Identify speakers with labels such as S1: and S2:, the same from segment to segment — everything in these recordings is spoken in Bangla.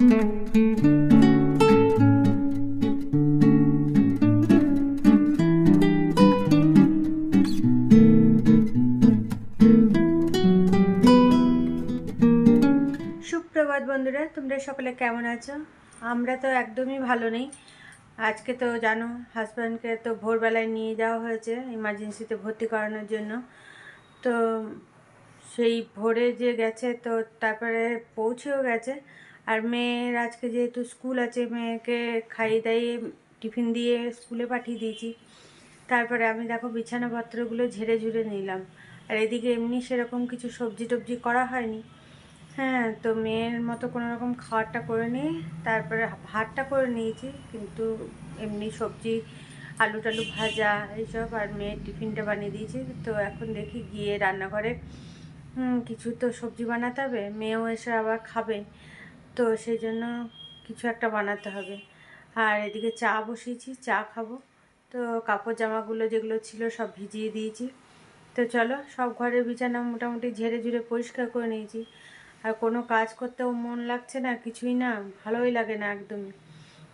S1: সুপ্রভাত বন্ধুরা, তোমরা সকলে কেমন আছো? আমরা তো একদমই ভালো নেই। আজকে তো জানো হাজব্যান্ডকে তো ভোরবেলায় নিয়ে যাওয়া হয়েছে ইমার্জেন্সিতে ভর্তি করানোর জন্য। তো সেই ভোরে যে গেছে, তো তারপরে পৌঁছেও গেছে। আর মেয়ের আজকে যেহেতু স্কুল আছে, মেয়েকে খাইয়ে দাইয়ে টিফিন দিয়ে স্কুলে পাঠিয়ে দিয়েছি। তারপরে আমি দেখো বিছানাপত্রগুলো ঝেড়ে ঝুড়ে নিলাম। আর এদিকে এমনি সেরকম কিছু সবজি টবজি করা হয়নি। হ্যাঁ তো মেয়ের মতো কোনো রকম খাবারটা করে নিয়ে, তারপরে ভাতটা করে নিয়েছি। কিন্তু এমনি সবজি, আলু টালু ভাজা এইসব আর মেয়ের টিফিনটা বানিয়ে দিয়েছি। তো এখন দেখি গিয়ে রান্নাঘরে কিছু তো সবজি বানাতে হবে। মেয়েও এসে আবার খাবে। তো সেই জন্য কিছু একটা বানাতে হবে। আর এদিকে চা বসিয়েছি, চা খাব। তো কাপড় জামাগুলো যেগুলো ছিল সব ভিজিয়ে দিয়েছি। তো চলো, সব ঘরের বিছানা মোটামুটি ঝেড়ে ঝুড়ে পরিষ্কার করে নিয়েছি। আর কোনো কাজ করতেও মন লাগছে না, কিছুই না, ভালোই লাগে না একদমই।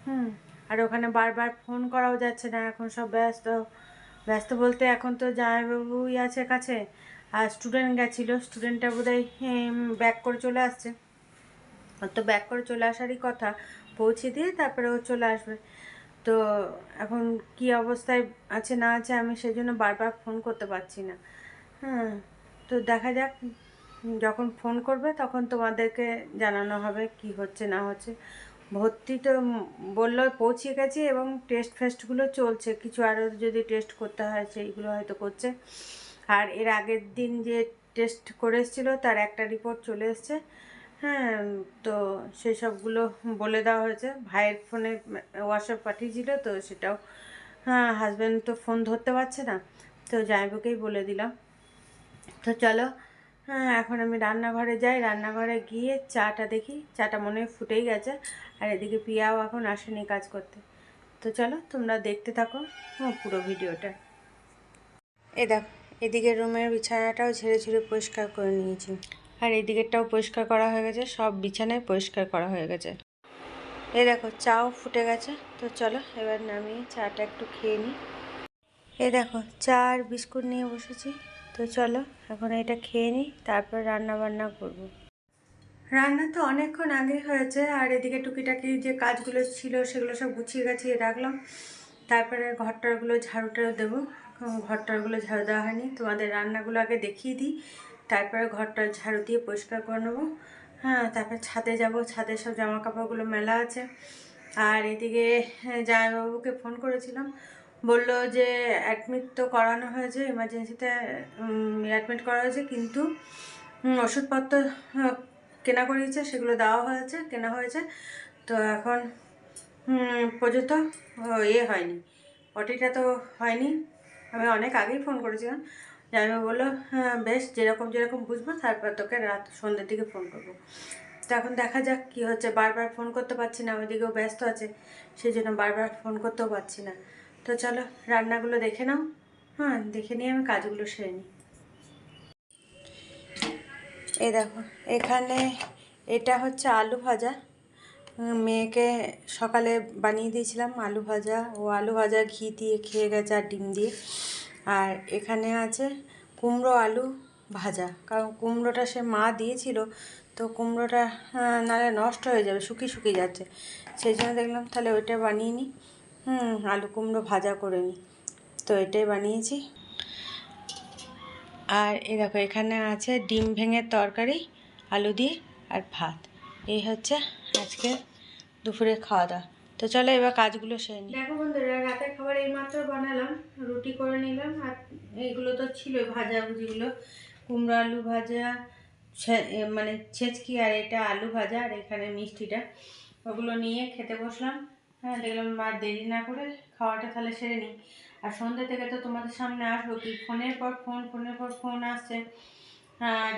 S1: হুম, আর ওখানে বারবার ফোন করাও যাচ্ছে না, এখন সব ব্যস্ত। ব্যস্ত বলতে এখন তো জামাইবাবুই আছে কাছে, আর স্টুডেন্ট গেছিল, স্টুডেন্টটা বোধহয় ব্যাক করে চলে আসছে। তো ব্যাক করে চলে আসারই কথা। পৌঁছে দিয়ে তারপরে ও চলে আসবে। তো এখন কি অবস্থায় আছে, না আছে, আমি সেই জন্য বারবার ফোন করতে পারছি না। হ্যাঁ তো দেখা যাক, যখন ফোন করবে তখন তোমাদেরকে জানানো হবে কি হচ্ছে, না হচ্ছে। ভর্তি তো বলল, পৌঁছে গেছি এবং টেস্ট ফেস্টগুলো চলছে। কিছু আরও যদি টেস্ট করতে হয় সেইগুলো হয়তো করছে। আর এর আগের দিন যে টেস্ট করে এসেছিল, তার একটা রিপোর্ট চলে এসছে। হ্যাঁ তো সেই সবগুলো বলে দেওয়া হয়েছে। ভাইয়ের ফোনে হোয়াটসঅ্যাপ পাঠিয়েছিল, তো সেটাও হ্যাঁ হাজব্যান্ড তো ফোন ধরতে পারছে না, তো জামাইবাবুকেই বলে দিলাম। তো চলো হ্যাঁ এখন আমি রান্নাঘরে যাই। রান্নাঘরে গিয়ে চাটা দেখি। চাটা মনে হয় ফুটেই গেছে, আর এদিকে পিয়াও এখন আসেনি কাজ করতে। তো চলো, তোমরা দেখতে থাকো হ্যাঁ পুরো ভিডিওটা। এ দেখো, এদিকে রুমের বিছানাটাও ঝেড়ে ঝেড়ে পরিষ্কার করে নিয়েছি। আর এদিকেরটাও পরিষ্কার করা হয়ে গেছে, সব বিছানায় পরিষ্কার করা হয়ে গেছে। এই দেখো, চাও ফুটে গেছে, তো চলো এবার নামিয়ে চাটা একটু খেয়ে নিই। এই দেখো, চা আর বিস্কুট নিয়ে বসেছি, তো চলো এখন এটা খেয়ে নিই, তারপর রান্না বান্না করব। রান্না তো অনেকক্ষণ আগে হয়েছে, আর এদিকে টুকিটাকি যে কাজগুলো ছিল সেগুলো সব গুছিয়ে গাছিয়ে রাখলাম। তারপরে ঘরটারগুলো ঝাড়ুটাও দেবো ঘরটারগুলো ঝাড়ু দেওয়া হয়নি, তোমাদের রান্নাগুলো আগে দেখিয়ে দিই। তারপরে ঘরটা ঝাড়ু দিয়ে পরিষ্কার করে নেব। হ্যাঁ তারপর ছাদে যাব। ছাদে সব জামা কাপড়গুলো মেলা আছে। আর এদিকে হ্যাঁ, জামাইবাবুকে ফোন করেছিলাম। বলল যে অ্যাডমিট তো করানো হয়েছে এমার্জেন্সিতে অ্যাডমিট করা হয়েছে কিন্তু ওষুধপত্র কেনা করিয়েছে সেগুলো দেওয়া হয়েছে কেনা হয়েছে। তো এখন পর্যন্ত ইয়ে হয়নি। ওটিটা তো হয়নি। আমি অনেক আগেই ফোন করেছিলাম। জামাইবাবু বলল হ্যাঁ বেশ, যেরকম যেরকম বুঝব, তারপর তোকে রাত, সন্ধ্যের দিকে ফোন করব। তো এখন দেখা যাক কি হচ্ছে, বারবার ফোন করতে পারছি না, ওইদিকেও ব্যস্ত আছে সেই জন্য বারবার ফোন করতেও পারছি না। তো চলো, রান্নাগুলো দেখে নাও। হ্যাঁ দেখে নিয়ে আমি কাজগুলো সেরে নিই। এই দেখো, এখানে এটা হচ্ছে আলু ভাজা। মেয়েকে সকালে বানিয়ে দিয়েছিলাম আলু ভাজা। ও আলু ভাজা ঘি দিয়ে খেয়ে গেছে আর ডিম দিয়ে। আর এখানে আছে কুমড়ো আলু ভাজা। কারণ কুমড়োটা সে মা দিয়েছিল তো কুমড়োটা আহ, নাহলে নষ্ট হয়ে যাবে শুকিয়ে শুকিয়ে যাচ্ছে। সেই জন্য দেখলাম তাহলে ওইটা বানিয়ে নিই হুম আলু কুমড়ো ভাজা করে নিই তো এটাই বানিয়েছি। আর এ দেখো এখানে আছে ডিম ভেঙে তরকারি আলু দিয়ে আর ভাত। এই হচ্ছে আজকে দুপুরে খাওয়া দাওয়া। তো চলো এবার কাজগুলো সেরে নিই। দেখো বন্ধুরা, রাতের খাবার এইমাত্র বানালাম, রুটি করে নিলাম, আর এইগুলো তো ছিল ভাজা ভুজিগুলো। কুমড়ো আলু ভাজা মানে ছেচকি আর এটা আলু ভাজা আর এখানে মিষ্টিটা। ওগুলো নিয়ে খেতে বসলাম। হ্যাঁ দেখলাম মা দেরি না করে খাওয়াটা তাহলে সেরে নিই। আর সন্ধ্যে থেকে তো তোমাদের সামনে আসব কি? ফোনের পর ফোন, ফোনের পর ফোন আসছে। আর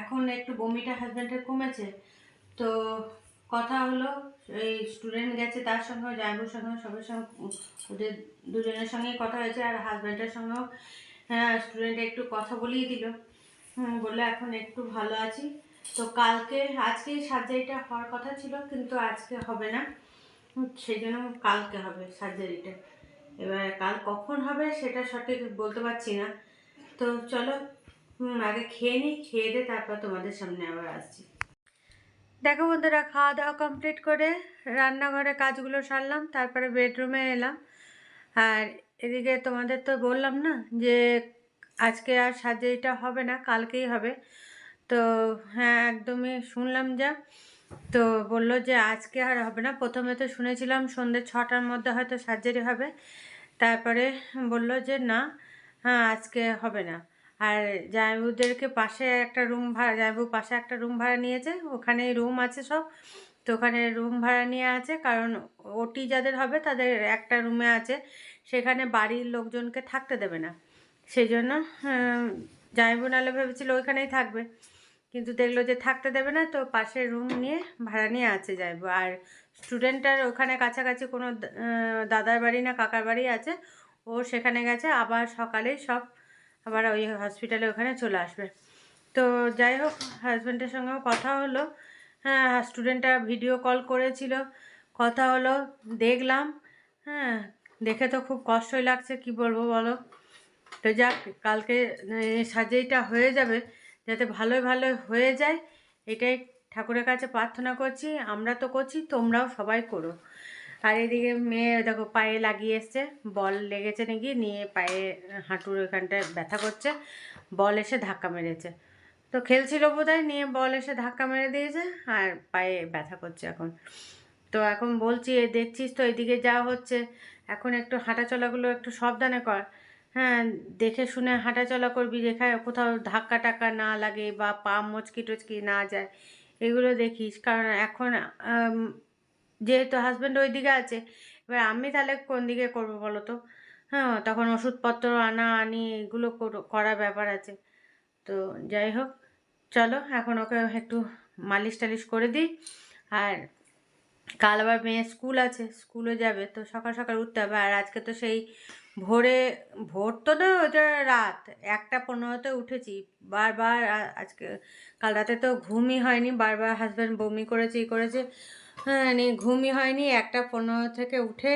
S1: এখন একটু বমিটা হাজব্যান্ডের কমেছে। তো কথা হলো, এই স্টুডেন্ট গেছে তার সঙ্গে ড্রাইভার সঙ্গে, সবার সঙ্গে, ওদের দুজনের সঙ্গেই কথা হয়েছে আর হাজব্যান্ডের সঙ্গেও হ্যাঁ স্টুডেন্ট একটু কথা বলিয়ে দিল। বলল এখন একটু ভালো আছি। তো কালকে, আজকে সার্জারিটা হওয়ার কথা ছিল, কিন্তু আজকে হবে না। সেই জন্য কালকে হবে সার্জারিটা এবার কাল কখন হবে সেটা সঠিক বলতে পারছি না। তো চলো আগে খেয়ে নিই খেয়ে দিয়ে তারপর তোমাদের সামনে আবার আসছি। দেখো বন্ধুরা, খাওয়া দাওয়া কমপ্লিট করে রান্নাঘরে কাজগুলো সারলাম, তারপরে বেডরুমে এলাম। আর এদিকে তোমাদের তো বললাম না যে, আজকে আর সার্জারিটা হবে না, কালকেই হবে। তো হ্যাঁ একদমই শুনলাম যা। তো বলল যে, আজকে আর হবে না। প্রথমে তো শুনেছিলাম সন্ধ্যে ছটার মধ্যে হয়তো সার্জারি হবে। তারপরে বলল যে, না হ্যাঁ আজকে হবে না। আর জামাইবুদেরকে পাশে একটা রুম ভাড়া জামাইবু পাশে একটা রুম ভাড়া নিয়েছে। ওখানে রুম আছে সব। তো ওখানে রুম ভাড়া নিয়ে আছে, কারণ ওটি যাদের হবে তাদের একটা রুমে আছে। সেখানে বাড়ির লোকজনকে থাকতে দেবে না। সেই জন্য জামাইবু নাহলে ভেবেছিল ওইখানেই থাকবে। কিন্তু দেখল যে থাকতে দেবে না, তো পাশে রুম নিয়ে ভাড়া নিয়ে আছে যাইবো আর স্টুডেন্টটার ওখানে কাছাকাছি কোনো দাদার বাড়ি না কাকার বাড়ি আছে। ও সেখানে গেছে, আবার সকালেই সব আবার ওই হসপিটালে ওখানে চলে আসবে। তো যাই হোক হাজব্যান্ডের সঙ্গেও কথা হলো। হ্যাঁ স্টুডেন্টটা ভিডিও কল করেছিল, কথা হলো, দেখলাম। হ্যাঁ দেখে তো খুব কষ্টই লাগছে, কি বলব বলো? তো যাক, কালকে সার্জারিটা হয়ে যাবে, যাতে ভালোই ভালো হয়ে যায়, এটাই ঠাকুরের কাছে প্রার্থনা করছি। আমরা তো করছি, তোমরাও সবাই করো। আর এদিকে মেয়ে দেখো পায়ে লাগিয়ে এসছে, বল লেগেছে নাকি? নিয়ে পায়ে, হাঁটুর ওখানটায় ব্যথা করছে, বল এসে ধাক্কা মেরেছে। তো খেলছিল বোধহয়, নিয়ে বল এসে ধাক্কা মেরে দিয়েছে আর পায়ে ব্যথা করছে এখন। তো এখন বলছি দেখছিস তো, এদিকে যা হচ্ছে, এখন একটু হাঁটাচলাগুলো একটু সাবধানে কর। হ্যাঁ দেখে শুনে হাঁটাচলা করবি যেখানে কোথাও ধাক্কা টাক্কা না লাগে বা পা মচকি টচকি না যায়, এগুলো দেখিস। কারণ এখন যেহেতু হাজব্যান্ড ওই দিকে আছে, এবার আমি তাহলে কোন দিকে করব বলো তো হ্যাঁ তখন ওষুধপত্র আনা, আনি, এগুলো করো- করার ব্যাপার আছে। তো যাই হোক, চলো এখন ওকে একটু মালিশ টালিশ করে দিই। আর কাল আবার মেয়ে স্কুল আছে স্কুলে যাবে, তো সকাল সকাল উঠতে হবে। আর আজকে তো সেই ভোরে, ভোর তো না ওটা রাত, একটা পনেরোতে উঠেছি। বারবার আজকে, কাল রাতে তো ঘুমই হয়নি, বারবার হাজব্যান্ড বমি করেছে, ই করেছে। ঘুমই হয়নি একটা পনেরো থেকে উঠে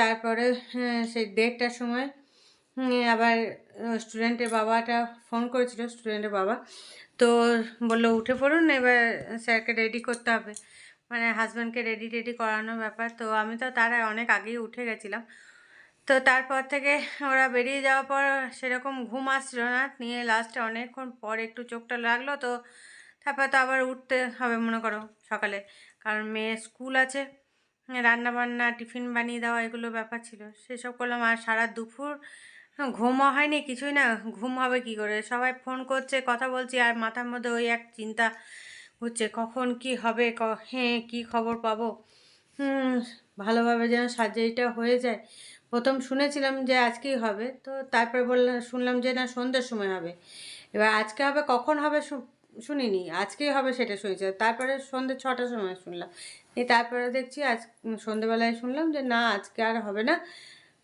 S1: তারপরে হ্যাঁ, সেই দেড়টার সময় আবার স্টুডেন্টের বাবাটা ফোন করেছিল স্টুডেন্টের বাবা তো বলল উঠে পড়ুন এবার স্যারকে রেডি করতে হবে। মানে হাজব্যান্ডকে রেডি টেডি করানোর ব্যাপার তো আমি তো তার অনেক আগেই উঠে গেছিলাম। তো তারপর থেকে ওরা বেরিয়ে যাওয়ার পর সেরকম ঘুম আসছিল না নিয়ে লাস্টে অনেকক্ষণ পর একটু চোখটা লাগল তো তারপর তো আবার উঠতে হবে মনে করো সকালে। কারণ মেয়ে স্কুল আছে রান্না বান্না টিফিন বানিয়ে দেওয়া এগুলো ব্যাপার ছিল। সেসব করলাম আর সারা দুপুর ঘুমও হয়নি, কিছুই না, ঘুম হবে কি করে? সবাই ফোন করছে, কথা বলছি আর মাথার মধ্যে ওই এক চিন্তা হচ্ছে কখন কি হবে, ক হ্যাঁ কী খবর পাবো? ভালোভাবে যেন সার্জারিটা হয়ে যায়। প্রথম শুনেছিলাম যে আজকেই হবে, তো তারপরে বললাম, শুনলাম যে না সন্ধ্যের সময় হবে। এবার আজকে হবে, কখন হবে শুনিনি আজকেই হবে সেটা শুনেছি। তারপরে সন্ধ্যে ছটার সময় শুনলাম। এই তারপরে দেখছি আজ সন্ধ্যেবেলায় শুনলাম যে, না, আজকে আর হবে না,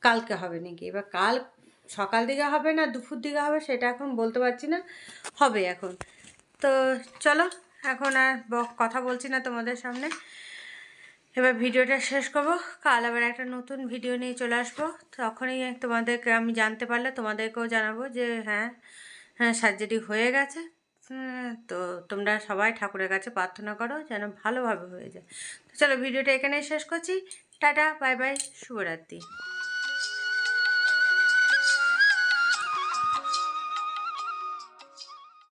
S1: কালকে হবে নাকি? এবার কাল সকাল দিকে হবে না, দুপুর দিকে হবে, সেটা এখন বলতে পারছি না, হবে এখন। তো চলো, এখন আর কথা বলছি না তোমাদের সামনে। এবার ভিডিওটা শেষ করব। কাল আবার একটা নতুন ভিডিও নিয়ে চলে আসব। তখনই তোমাদেরকে আমি জানতে পারলে তোমাদেরকেও জানাব যে হ্যাঁ হ্যাঁ সার্জারি হয়ে গেছে। তো তোমরা সবাই ঠাকুরের কাছে প্রার্থনা করো যেন ভালোভাবে হয়ে যায়। তো চলো ভিডিওটা এখানেই শেষ করছি। টাটা, বাই বাই, শুভরাত্রি।